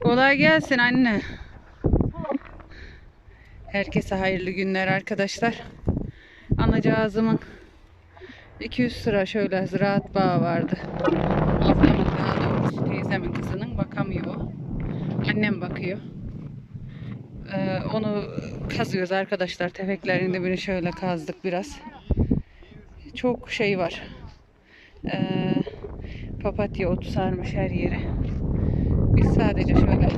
Kolay gelsin anne. Herkese hayırlı günler arkadaşlar. Anacığızımın 200 sıra şöyle ziraat bağı vardı. Ablamın teyzemin kızının bakamıyor. Annem bakıyor. Ee, onu kazıyoruz arkadaşlar. Tefeklerin dibini şöyle kazdık biraz. Çok şey var. Ee, papatya otu sarmış her yeri. Sadece şöyle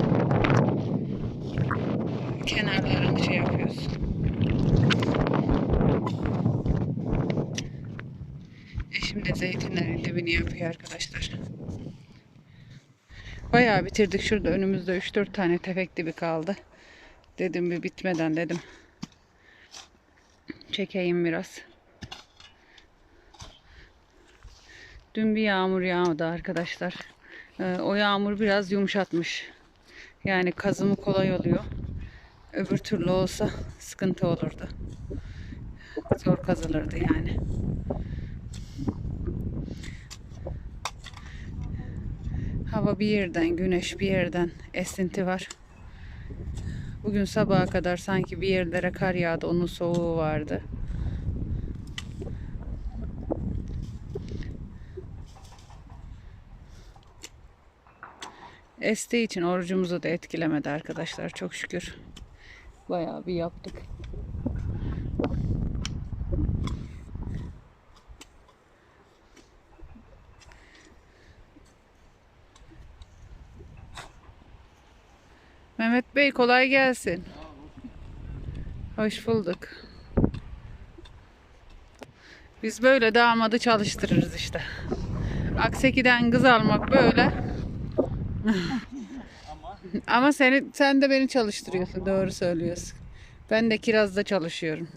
kenarlarını şey yapıyoruz. Eşim de zeytinlerin dibini yapıyor arkadaşlar. Bayağı bitirdik. Şurada önümüzde 3-4 tane tefek dibi kaldı. Dedim bir bitmeden dedim. Çekeyim biraz. Dün bir yağmur yağdı arkadaşlar. Ee, o yağmur biraz yumuşatmış. Yani kazımı kolay oluyor. Öbür türlü olsa sıkıntı olurdu. Zor kazılırdı yani. Hava bir yerden, güneş bir yerden esinti var. Bugün sabaha kadar sanki bir yerlere kar yağdı, onun soğuğu vardı. Estiği için orucumuzu da etkilemedi arkadaşlar çok şükür. Bayağı bir yaptık. Mehmet Bey kolay gelsin. Hoş bulduk. Biz böyle damadı çalıştırırız işte. Akseki'den kız almak böyle. Ama seni sen de beni çalıştırıyorsun. Doğru söylüyorsun. Ben de kirazda çalışıyorum.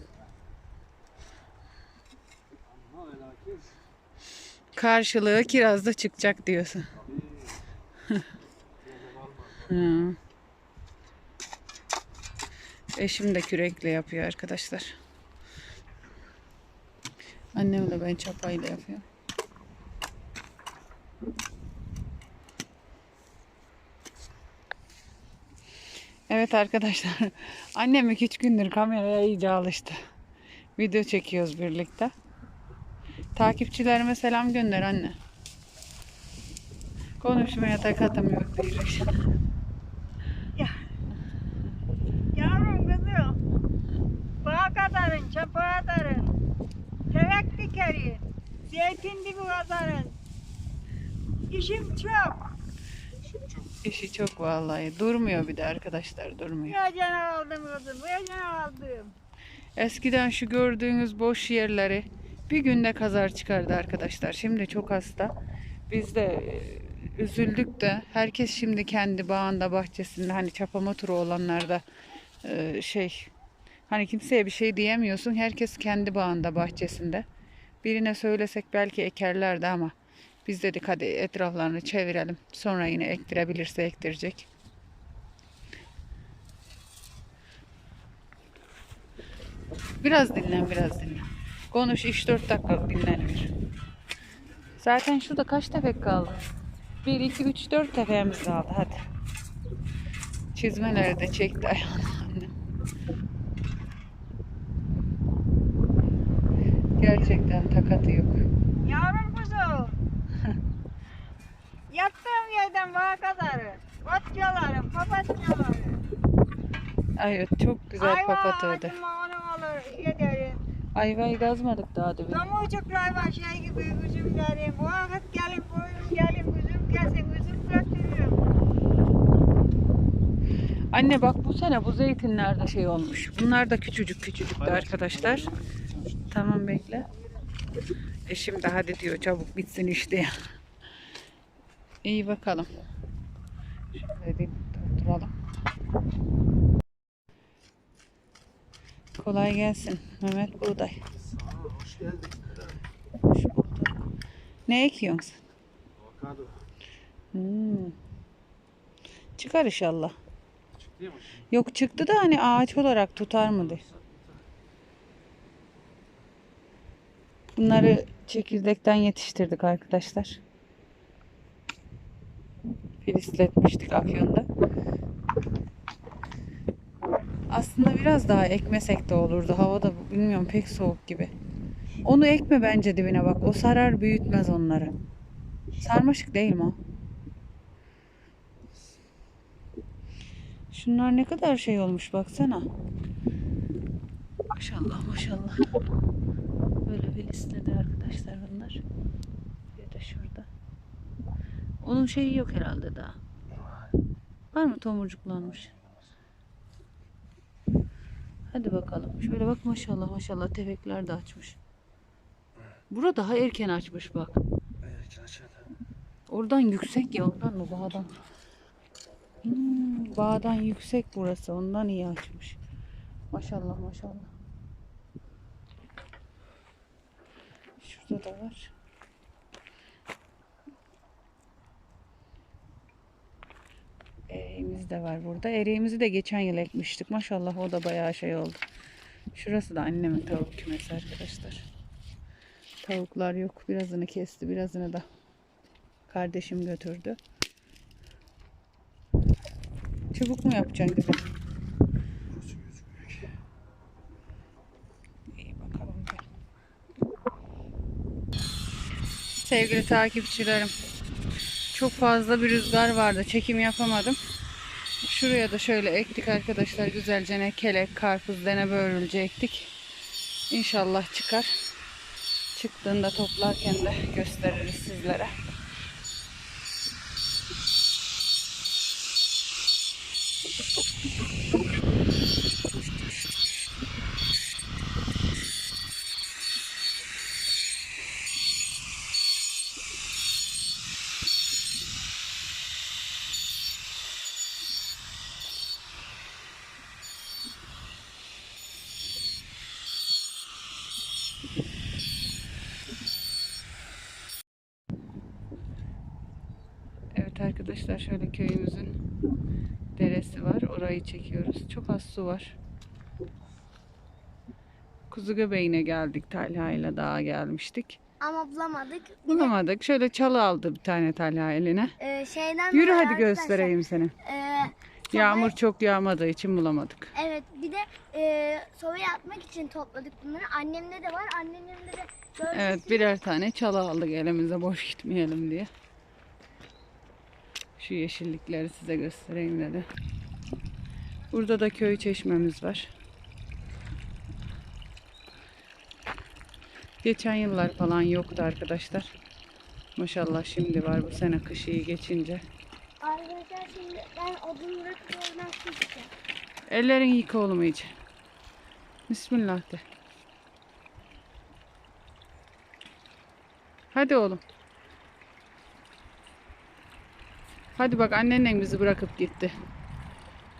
Karşılığı kirazda çıkacak diyorsun. Eşim de kürekle yapıyor arkadaşlar. Annem de ben çapayla yapıyorum. Evet arkadaşlar. Annem iki gündür kameraya iyice alıştı. Video çekiyoruz birlikte. Takipçilerime selam gönder anne. Konuşmaya takatım yok diyecek. Yavrum kızım. Bağ kadarın, çapa atarın. Tevek dikerin. Zeytin dibi kazarın. İşim çok. İşi çok vallahi. Durmuyor bir de arkadaşlar durmuyor. Heyecan aldım kızım, heyecan aldım. Eskiden şu gördüğünüz boş yerleri bir günde kazar çıkardı arkadaşlar. Şimdi çok hasta. Biz de e, üzüldük de herkes şimdi kendi bağında bahçesinde hani çapama turu olanlar da e, şey hani kimseye bir şey diyemiyorsun. Herkes kendi bağında bahçesinde. Birine söylesek belki ekerlerdi ama biz dedik hadi etraflarını çevirelim. Sonra yine ektirebilirse ektirecek. Biraz dinlen, biraz dinlen. Konuş 3-4 dakika dinlenir. Zaten şurada kaç tefek kaldı? 1, 2, 3, 4 tefeğimiz kaldı. Hadi. Çizmeleri de çekti ayağını. Gerçekten takatı yok. Kuzum. Yattığım yerden bağ kazarım. Otçalarım, papatyalarım. Ay evet, çok güzel papat ördü. ağacıma onu olur, yederim. Ayvayı gazmadık daha da bir. Tomurcuklar var şey gibi üzümlerim. Bu vakit gelin buyurun gelin üzüm kesin üzüm götürüyorum. Anne bak bu sene bu zeytinler de şey olmuş. Bunlar da küçücük küçücüktü arkadaşlar. Tamam bekle. Eşim de hadi diyor çabuk bitsin işte ya. İyi bakalım. Şöyle bir durduralım. Kolay gelsin Mehmet Buğday. Hoş geldin. Hoş bulduk. Ne ekiyorsun sen? Avokado. Hmm. Çıkar inşallah. Çıktı mı? Yok çıktı da hani ağaç olarak tutar mı diye. Bunları çekirdekten yetiştirdik arkadaşlar. Filisletmiştik Afyon'da. Aslında biraz daha ekmesek de olurdu. Hava da bilmiyorum pek soğuk gibi. Onu ekme bence dibine bak. O sarar büyütmez onları. Sarmaşık değil mi o? Şunlar ne kadar şey olmuş baksana. Maşallah maşallah. Böyle filisledi arkadaşlar bunlar. Onun şeyi yok herhalde daha. Var mı tomurcuklanmış? Hadi bakalım. Şöyle bak maşallah maşallah tefekler de açmış. Burada daha erken açmış bak. Oradan yüksek ya ondan mı bağdan? Hmm, bağdan yüksek burası ondan iyi açmış. Maşallah maşallah. Şurada da var. Ereğimiz de var burada. Ereğimizi de geçen yıl ekmiştik. Maşallah o da bayağı şey oldu. Şurası da annemin tavuk kümesi arkadaşlar. Tavuklar yok. Birazını kesti, birazını da kardeşim götürdü. Çubuk mu yapacaksın gibi? Sevgili takipçilerim. Çok fazla bir rüzgar vardı. Çekim yapamadım. Şuraya da şöyle ektik arkadaşlar. Güzelce ne kelek, karpuz, dene börülce ektik. İnşallah çıkar. Çıktığında toplarken de gösteririz sizlere. Evet arkadaşlar şöyle köyümüzün deresi var. Orayı çekiyoruz. Çok az su var. Kuzu göbeğine geldik. Talha ile dağa gelmiştik. Ama bulamadık. Bulamadık. Şöyle çalı aldı bir tane Talha eline. Ee, şeyden Yürü hadi göstereyim seni. ee, Yağmur çok yağmadığı için bulamadık. Evet bir de ee, sobaya atmak için topladık bunları. Annemde de var. Annemde de gördüğünüz Evet birer tane çalı aldık elimize boş gitmeyelim diye. Şu yeşillikleri size göstereyim dedi. Burada da köy çeşmemiz var. Geçen yıllar falan yoktu arkadaşlar. Maşallah şimdi var bu sene kış iyi geçince. Arkadaşlar şimdi ben odun bırakıp oradan su içeceğim. Ellerin yıka oğlum iyice. Bismillah de. Hadi oğlum. Hadi bak annenle bizi bırakıp gitti.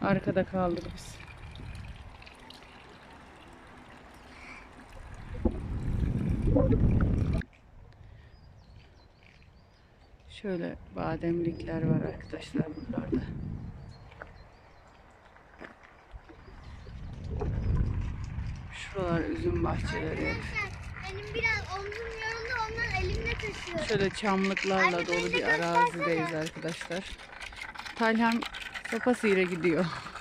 Arkada kaldık biz. Şöyle bademlikler var arkadaşlar buralarda. Şuralar üzüm bahçeleri. Benim biraz omzum yoruldu ondan taşıyorum. Şöyle çamlıklarla dolu bir de arazideyiz arkadaşlar. Talham sopasıyla gidiyor.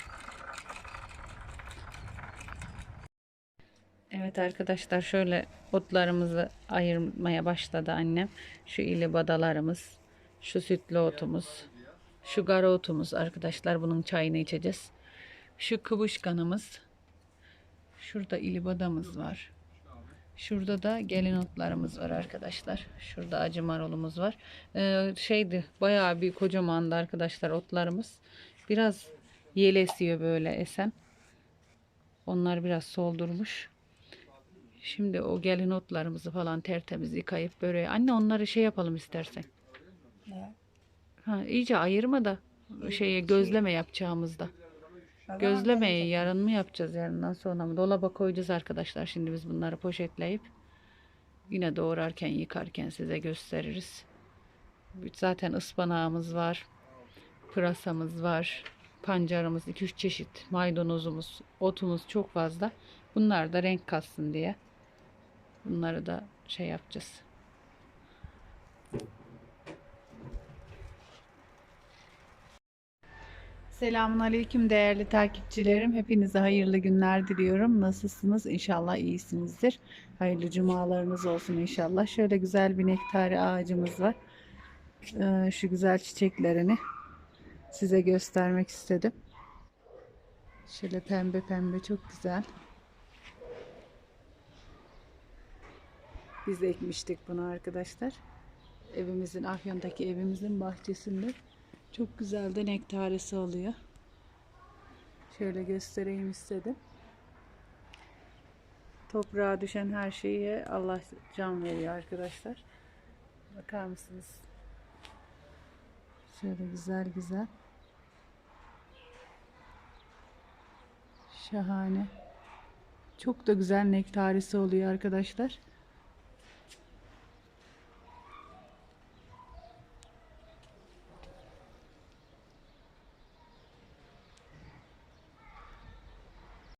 Evet arkadaşlar şöyle otlarımızı ayırmaya başladı annem. Şu ilibadalarımız, şu sütlü otumuz, şu gara otumuz arkadaşlar bunun çayını içeceğiz. Şu kıvışkanımız, şurada ilibadamız var. Şurada da gelin otlarımız var arkadaşlar. Şurada acı marulumuz var. Ee, şeydi bayağı bir kocamandı arkadaşlar otlarımız. Biraz yel esiyor böyle esen. Onlar biraz soldurmuş. Şimdi o gelin otlarımızı falan tertemiz yıkayıp böreğe. Anne onları şey yapalım istersen. Ha, iyice ayırma da şeye gözleme yapacağımızda. Gözlemeyi yarın mı yapacağız yarından sonra mı? Dolaba koyacağız arkadaşlar. Şimdi biz bunları poşetleyip yine doğrarken yıkarken size gösteririz. Zaten ıspanağımız var. Pırasamız var. Pancarımız 2-3 çeşit. Maydanozumuz, otumuz çok fazla. Bunlar da renk katsın diye. Bunları da şey yapacağız. Selamun Aleyküm değerli takipçilerim. Hepinize hayırlı günler diliyorum. Nasılsınız? İnşallah iyisinizdir. Hayırlı cumalarınız olsun inşallah. Şöyle güzel bir nektari ağacımız var. Ee, şu güzel çiçeklerini size göstermek istedim. Şöyle pembe pembe çok güzel. Biz ekmiştik bunu arkadaşlar. Evimizin, Afyon'daki evimizin bahçesinde. Çok güzel de nektaresi oluyor. Şöyle göstereyim istedim. Toprağa düşen her şeye Allah can veriyor arkadaşlar. Bakar mısınız? Şöyle güzel güzel. Şahane. Çok da güzel nektaresi oluyor arkadaşlar.